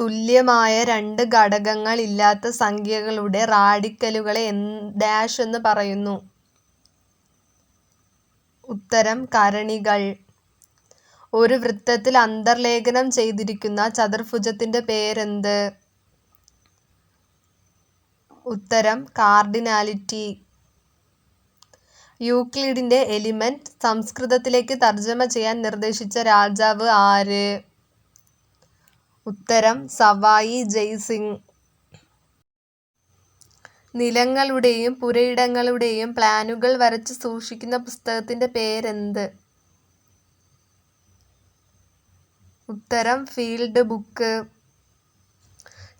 തുല്യമായ രണ്ട് ഘടകങ്ങൾ ഇല്ലാത്ത സംഖ്യകളുടെ റാഡിക്കലുകളെ ഡാഷ് എന്ന് പറയുന്നു? ഉത്തരം കരണികൾ. ഒരു വൃത്തത്തിൽ അന്തർലേഖനം ചെയ്തിരിക്കുന്ന ചതുർഭുജത്തിന്റെ പേരെന്ത്? ഉത്തരം കാർഡിനാലിറ്റി. യൂക്ലിഡിന്റെ എലിമെന്റ് സംസ്കൃതത്തിലേക്ക് തർജമ ചെയ്യാൻ നിർദ്ദേശിച്ച രാജാവ് ആര്? ഉത്തരം സവായി ജയ്സിംഗ് നിലങ്ങളുടെയും പുരയിടങ്ങളുടെയും പ്ലാനുകൾ വരച്ച് സൂക്ഷിക്കുന്ന പുസ്തകത്തിന്റെ പേരെന്ത്? ഉത്തരം ഫീൽഡ് ബുക്ക്.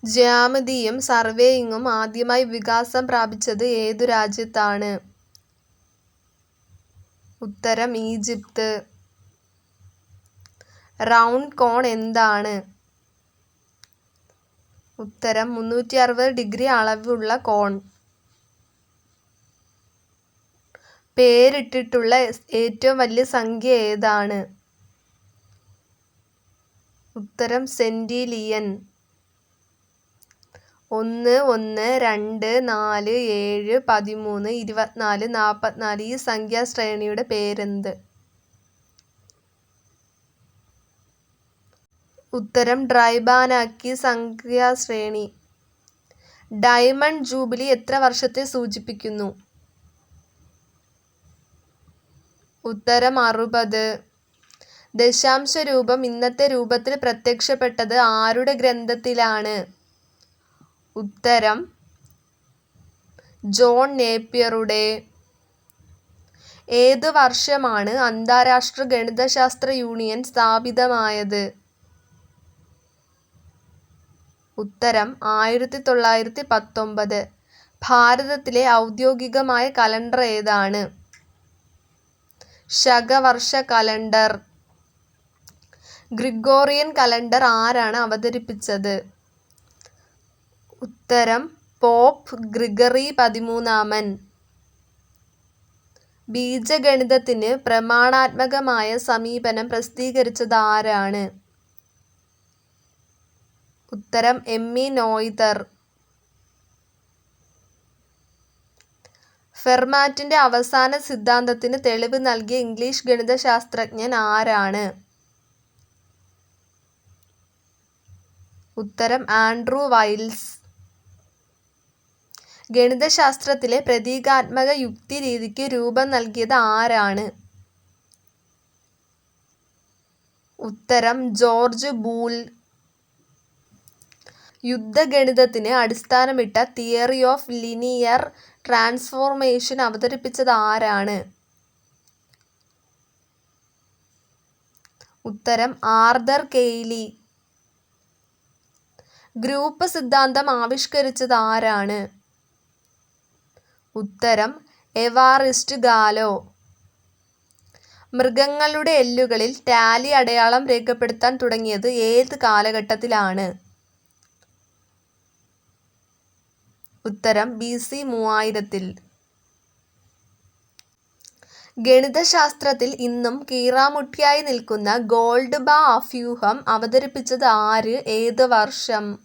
ജ്യാമിതിയും സർവേയിങ്ങും ആദ്യമായി വികാസം പ്രാപിച്ചത് ഏതു രാജ്യത്താണ്? ഉത്തരം ഈജിപ്ത്. റൗണ്ട് കോൺ എന്താണ്? ഉത്തരം മുന്നൂറ്റിയറുപത് ഡിഗ്രി അളവുള്ള കോൺ. പേരിട്ടിട്ടുള്ള ഏറ്റവും വലിയ സംഖ്യ ഏതാണ്? ഉത്തരം സെന്റിലിയൻ ഒന്ന് ഒന്ന് രണ്ട് നാല് ഏഴ് പതിമൂന്ന് ഇരുപത്തിനാല് നാൽപ്പത്തിനാല് ഈ സംഖ്യാശ്രേണിയുടെ പേരെന്ത്? ഉത്തരം ഡ്രൈബാനാക്കി സംഖ്യാശ്രേണി. ഡയമണ്ട് ജൂബിലി എത്ര വർഷത്തെ സൂചിപ്പിക്കുന്നു? ഉത്തരം അറുപത്. ദശാംശ രൂപം ഇന്നത്തെ രൂപത്തിൽ പ്രത്യക്ഷപ്പെട്ടത് ആരുടെ ഗ്രന്ഥത്തിലാണ്? ഉത്തരം ജോൺ നേപ്പിയറുടെ. ഏത് വർഷമാണ് അന്താരാഷ്ട്ര ഗണിതശാസ്ത്ര യൂണിയൻ സ്ഥാപിതമായത്? ഉത്തരം ആയിരത്തി തൊള്ളായിരത്തി പത്തൊമ്പത്. ഭാരതത്തിലെ ഔദ്യോഗികമായ കലണ്ടർ ഏതാണ്? ശകവർഷ കലണ്ടർ. ഗ്രിഗോറിയൻ കലണ്ടർ ആരാണ് അവതരിപ്പിച്ചത്? ഉത്തരം പോപ്പ് ഗ്രിഗറി പതിമൂന്നാമൻ. ബീജഗണിതത്തിന് പ്രമാണാത്മകമായ സമീപനം പ്രസിദ്ധീകരിച്ചത് ആരാണ്? ഉത്തരം എം. ഇ. നോയിതർ. ഫെർമാറ്റിന്റെ അവസാന സിദ്ധാന്തത്തിന് തെളിവ് നൽകിയ ഇംഗ്ലീഷ് ഗണിതശാസ്ത്രജ്ഞൻ ആരാണ്? ഉത്തരം ആൻഡ്രൂ വൈൽസ്. ഗണിതശാസ്ത്രത്തിലെ പ്രതീകാത്മക യുക്തി രീതിക്ക് രൂപം നൽകിയത് ആരാണ്? ഉത്തരം ജോർജ് ബൂൾ. യുദ്ധഗണിതത്തിന് അടിസ്ഥാനമിട്ട തിയറി ഓഫ് ലീനിയർ ട്രാൻസ്ഫോർമേഷൻ അവതരിപ്പിച്ചത് ആരാണ്? ഉത്തരം ആർദർ കെയ്ലി. ഗ്രൂപ്പ് സിദ്ധാന്തം ആവിഷ്കരിച്ചത് ആരാണ്? ഉത്തരം എവാറിസ്റ്റ് ഗാലോ. മൃഗങ്ങളുടെ എല്ലുകളിൽ ടാലി അടയാളം രേഖപ്പെടുത്താൻ തുടങ്ങിയത് ഏത് കാലഘട്ടത്തിലാണ്? ഉത്തരം ബി. സി. മൂവായിരത്തിൽ. ഗണിതശാസ്ത്രത്തിൽ ഇന്നും കീറാമുട്ടിയായി നിൽക്കുന്ന ഗോൾഡ്ബാ അഫ്യൂഹം അവതരിപ്പിച്ചത് ആര് ഏത് വർഷം?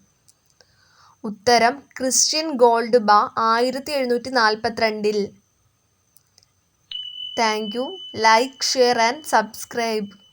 ഉത്തരം ക്രിസ്ത്യൻ ഗോൾഡ്ബാ നാൽപ്പത്തിരണ്ടിൽ thank you. Like share and subscribe.